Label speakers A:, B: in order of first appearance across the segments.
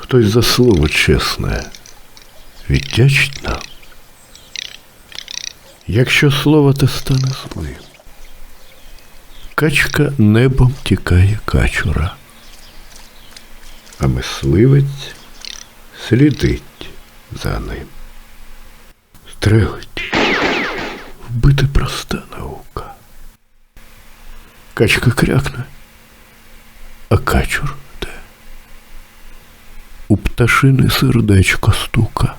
A: Хтось за слово чесне віддячить нам. Якщо слово те стане злим, качка небом тікає качура, а мисливець слідить за ним. Стрелить, вбити проста наука. Качка крякне, а качур. У пташини сердечко стука,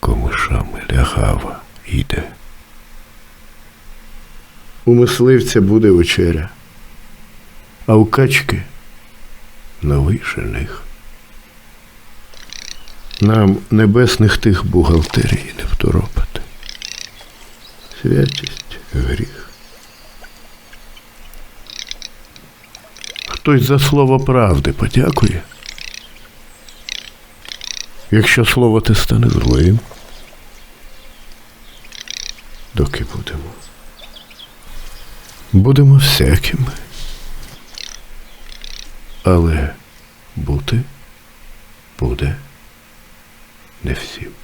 A: комишами лягава йде. У мисливця буде вечеря, а у качки новий жених. Нам небесних тих бухгалтерій не второпати. Святість гріх. Хтось за слово правди подякує. Якщо слово те стане злим, доки будемо. Будемо всякими. Але бути буде не всім.